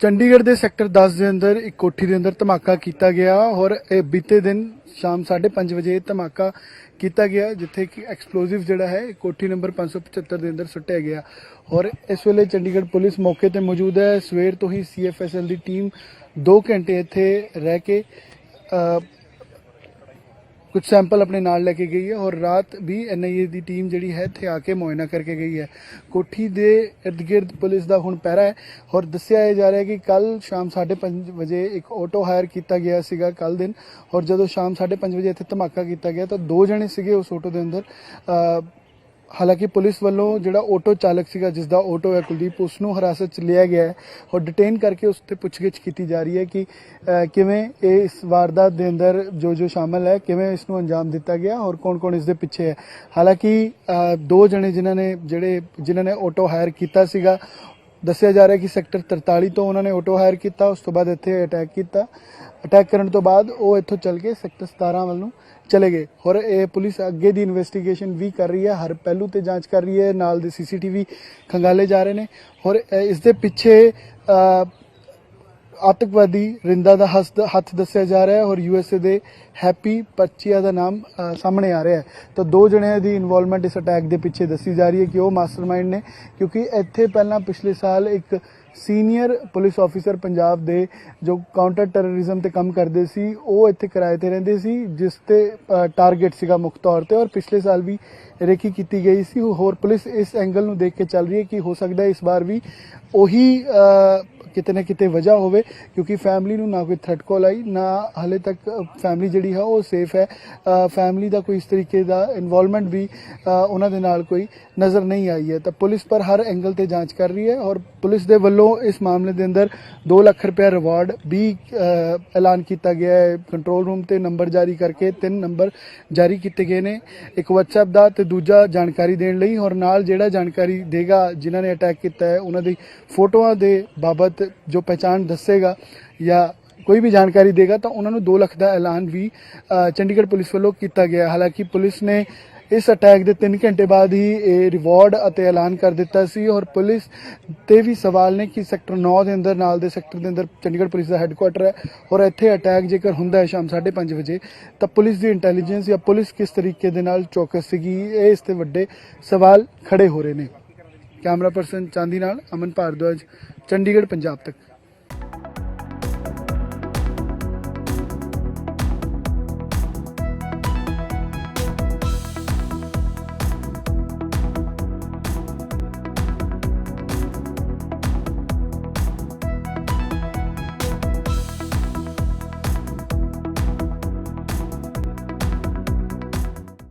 ਚੰਡੀਗੜ੍ਹ ਦੇ ਸੈਕਟਰ 10 ਦੇ ਅੰਦਰ ਇੱਕ ਕੋਠੀ ਦੇ ਅੰਦਰ ਧਮਾਕਾ ਕੀਤਾ ਗਿਆ ਔਰ ਇਹ ਬੀਤੇ ਦਿਨ ਸ਼ਾਮ 5:30 ਵਜੇ ਧਮਾਕਾ ਕੀਤਾ ਗਿਆ, ਜਿੱਥੇ ਕਿ ਐਕਸਪਲੋਸਿਵ ਜਿਹੜਾ ਹੈ, ਕੋਠੀ ਨੰਬਰ 575 ਦੇ ਅੰਦਰ ਸੁੱਟਿਆ ਗਿਆ। ਔਰ ਇਸ ਵੇਲੇ ਚੰਡੀਗੜ੍ਹ ਪੁਲਿਸ ਮੌਕੇ ਤੇ ਮੌਜੂਦ ਹੈ। ਸਵੇਰ ਤੋਂ ਹੀ ਸੀਐਫਐਸਐਲ ਦੀ ਟੀਮ 2 ਘੰਟੇ ਇੱਥੇ ਰਹਿ ਕੇ ਕੁਝ ਸੈਂਪਲ ਆਪਣੇ ਨਾਲ ਲੈ ਕੇ ਗਈ ਹੈ ਔਰ ਰਾਤ ਵੀ ਐਨਆਈਏ ਦੀ ਟੀਮ ਜਿਹੜੀ ਹੈ ਇੱਥੇ ਆ ਕੇ ਮੁਆਇਨਾ ਕਰਕੇ ਗਈ ਹੈ। ਕੋਠੀ ਦੇ ਇਰਦ ਗਿਰਦ ਪੁਲਿਸ ਦਾ ਹੁਣ ਪਹਿਰਾ ਹੈ ਔਰ ਦੱਸਿਆ ਇਹ ਜਾ ਰਿਹਾ ਹੈ ਕਿ ਕੱਲ ਸ਼ਾਮ 5:30 ਵਜੇ ਇੱਕ ਆਟੋ ਹਾਇਰ ਕੀਤਾ ਗਿਆ ਸੀਗਾ ਕੱਲ ਦਿਨ ਔਰ ਜਦੋਂ ਸ਼ਾਮ 5:30 ਵਜੇ ਇੱਥੇ ਧਮਾਕਾ ਕੀਤਾ ਗਿਆ ਤਾਂ ਦੋ ਜਣੇ ਸੀਗੇ ਉਸ ਆਟੋ ਦੇ ਅੰਦਰ। ਹਾਲਾਂਕਿ ਪੁਲਿਸ ਵੱਲੋਂ ਜਿਹੜਾ ਆਟੋ ਚਾਲਕ ਸੀਗਾ, ਜਿਸ ਦਾ ਆਟੋ ਹੈ ਕੁਲਦੀਪ ਉਸ ਨੂੰ ਹਿਰਾਸਤ 'ਚ ਲਿਆ ਗਿਆ ਹੈ ਔਰ ਡਿਟੇਨ ਕਰਕੇ ਉਸ ਤੇ ਪੁੱਛਗਿੱਛ ਕੀਤੀ ਜਾ ਰਹੀ ਹੈ ਕਿ ਕਿਵੇਂ ਇਹ ਇਸ ਵਾਰਦਾਤ ਦੇ ਅੰਦਰ ਜੋ ਜੋ ਸ਼ਾਮਲ ਹੈ, ਕਿਵੇਂ ਇਸ ਨੂੰ ਅੰਜਾਮ ਦਿੱਤਾ ਗਿਆ ਔਰ ਕੌਣ-ਕੌਣ ਇਸ ਦੇ ਪਿੱਛੇ ਹੈ। ਹਾਲਾਂਕਿ ਦੋ ਜਣੇ ਜਿਨ੍ਹਾਂ ਨੇ ਜਿਹੜੇ, ਜਿਨ੍ਹਾਂ ਨੇ ਆਟੋ ਹਾਇਰ ਕੀਤਾ ਸੀਗਾ ਦੱਸਿਆ ਜਾ ਰਿਹਾ ਕਿ ਸੈਕਟਰ 43 ਤੋਂ ਉਹਨਾਂ ਨੇ ਆਟੋ ਹਾਇਰ ਕੀਤਾ, ਉਸ ਤੋਂ ਬਾਅਦ ਇੱਥੇ ਅਟੈਕ ਕੀਤਾ। ਅਟੈਕ ਕਰਨ ਤੋਂ ਬਾਅਦ ਉਹ ਇੱਥੋਂ ਚੱਲ ਕੇ ਸੈਕਟਰ 17 ਵੱਲ ਨੂੰ ਚਲੇ ਗਏ। ਹੋਰ ਇਹ ਪੁਲਿਸ ਅੱਗੇ ਦੀ ਇਨਵੈਸਟੀਗੇਸ਼ਨ ਵੀ ਕਰ ਰਹੀ ਹੈ, ਹਰ ਪਹਿਲੂ ਤੇ ਜਾਂਚ ਕਰ ਰਹੀ ਹੈ, ਨਾਲ ਦੇ ਸੀਸੀਟੀਵੀ ਖੰਗਾਲੇ ਜਾ ਰਹੇ ਨੇ। ਹੋਰ ਇਸ ਦੇ ਪਿੱਛੇ ਆਤੰਕਵਾਦੀ ਰਿੰਦਾ ਦਾ ਹੱਥ ਹੱਥ ਦੱਸਿਆ ਜਾ ਰਿਹਾ ਹੈ ਔਰ ਯੂਐਸਏ ਦੇ ਹੈਪੀ ਪਰਚੀਆ ਦਾ ਨਾਮ ਸਾਹਮਣੇ ਆ ਰਿਹਾ ਹੈ। ਤਾਂ ਦੋ ਜਣਿਆਂ ਦੀ ਇਨਵੋਲਵਮੈਂਟ ਇਸ ਅਟੈਕ ਦੇ ਪਿੱਛੇ ਦੱਸੀ ਜਾ ਰਹੀ ਹੈ ਕਿ ਉਹ ਮਾਸਟਰਮਾਈਂਡ ਨੇ, ਕਿਉਂਕਿ ਇੱਥੇ ਪਹਿਲਾਂ ਪਿਛਲੇ ਸਾਲ ਇੱਕ ਸੀਨੀਅਰ ਪੁਲਿਸ ਆਫੀਸਰ ਪੰਜਾਬ ਦੇ ਜੋ ਕਾਊਂਟਰ ਟੈਰਰਿਜ਼ਮ ਤੇ ਕੰਮ ਕਰਦੇ ਸੀ, ਉਹ ਇੱਥੇ ਕਿਰਾਏ ਤੇ ਰਹਿੰਦੇ ਸੀ, ਜਿਸ ਤੇ ਟਾਰਗੇਟ ਸੀਗਾ ਮੁੱਖ ਤੌਰ ਤੇ ਔਰ ਪਿਛਲੇ ਸਾਲ ਵੀ ਰੇਕੀ ਕੀਤੀ ਗਈ ਸੀ। ਹੋਰ ਪੁਲਿਸ ਇਸ ਐਂਗਲ ਨੂੰ ਦੇਖ ਕੇ ਚੱਲ ਰਹੀ ਹੈ ਕਿ ਹੋ ਸਕਦਾ ਹੈ ਇਸ ਵਾਰ ਵੀ ਉਹੀ ਕਿਤੇ ਨਾ ਕਿਤੇ ਵਜ੍ਹਾ ਹੋਵੇ, ਕਿਉਂਕਿ ਫੈਮਿਲੀ ਨੂੰ ਨਾ ਕੋਈ ਥ੍ਰੈਟ ਕਾਲ ਆਈ, ਨਾ ਹਲੇ ਤੱਕ ਫੈਮਿਲੀ ਜਿਹੜੀ ਹੈ ਉਹ ਸੇਫ ਹੈ। ਫੈਮਿਲੀ ਦਾ ਕੋਈ ਇਸ ਤਰੀਕੇ ਦਾ ਇਨਵੋਲਵਮੈਂਟ ਵੀ ਉਹਨਾਂ ਦੇ ਨਾਲ ਕੋਈ ਨਜ਼ਰ ਨਹੀਂ ਆਈ ਹੈ। ਤਾਂ ਪੁਲਿਸ ਪਰ ਹਰ ਐਂਗਲ ਤੇ ਜਾਂਚ ਕਰ ਰਹੀ ਹੈ ਔਰ ਪੁਲਿਸ ਦੇ ਵੱਲੋਂ ਇਸ ਮਾਮਲੇ ਦੇ ਅੰਦਰ 2 ਲੱਖ ਰੁਪਏ ਰਿਵਾਰਡ ਵੀ ਐਲਾਨ ਕੀਤਾ ਗਿਆ ਹੈ। ਕੰਟਰੋਲ ਰੂਮ ਤੇ ਨੰਬਰ ਜਾਰੀ ਕਰਕੇ ਤਿੰਨ ਨੰਬਰ ਜਾਰੀ ਕੀਤੇ ਗਏ ਨੇ। ਇੱਕ WhatsApp ਦਾ ਤੇ ਦੂਜਾ ਜਾਣਕਾਰੀ ਦੇਣ ਲਈ ਔਰ ਨਾਲ ਜਿਹੜਾ ਜਾਣਕਾਰੀ ਦੇਗਾ, ਜਿਨ੍ਹਾਂ ਨੇ ਅਟੈਕ ਕੀਤਾ ਹੈ, ਉਹਨਾਂ ਦੀ ਫੋਟੋਆਂ ਦੇ ਬਾਬਤ ਜੋ ਪਹਿਚਾਣ ਦੱਸੇਗਾ ਜਾਂ ਕੋਈ ਵੀ ਜਾਣਕਾਰੀ ਦੇਗਾ, ਤਾਂ ਉਹਨਾਂ ਨੂੰ 2 ਲੱਖ ਦਾ ਐਲਾਨ ਵੀ ਚੰਡੀਗੜ੍ਹ ਪੁਲਿਸ ਵੱਲੋਂ ਕੀਤਾ ਗਿਆ। ਹਾਲਾਂਕਿ ਪੁਲਿਸ ਨੇ ਇਸ ਅਟੈਕ ਦੇ 3 ਘੰਟੇ ਬਾਅਦ ਹੀ ਇਹ ਰਿਵਾਰਡ ਅਤੇ ਐਲਾਨ ਕਰ ਦਿੱਤਾ ਸੀ ਔਰ ਪੁਲਿਸ ਤੇ ਵੀ ਸਵਾਲ ਨੇ ਕਿ ਸੈਕਟਰ 9 ਦੇ ਅੰਦਰ, ਨਾਲ ਦੇ ਸੈਕਟਰ ਦੇ ਅੰਦਰ ਚੰਡੀਗੜ੍ਹ ਪੁਲਿਸ ਦਾ ਹੈੱਡਕੁਆਟਰ ਹੈ ਔਰ ਇੱਥੇ ਅਟੈਕ ਜੇਕਰ ਹੁੰਦਾ ਹੈ ਸ਼ਾਮ 5:30 ਵਜੇ, ਤਾਂ ਪੁਲਿਸ ਦੀ ਇੰਟੈਲੀਜੈਂਸ ਜਾਂ ਪੁਲਿਸ ਕਿਸ ਤਰੀਕੇ ਦੇ ਨਾਲ ਚੌਕਸ ਸੀਗੀ, ਇਹ ਇਸ ਤੇ ਵੱਡੇ ਸਵਾਲ ਖੜੇ ਹੋ ਰਹੇ ਨੇ। ਕੈਮਰਾ ਪਰਸਨ ਚਾਂਦੀ ਨਾਲ ਅਮਨ ਭਾਰਦਵਾਜ ਚੰਡੀਗੜ੍ਹ ਪੰਜਾਬ ਤੱਕ।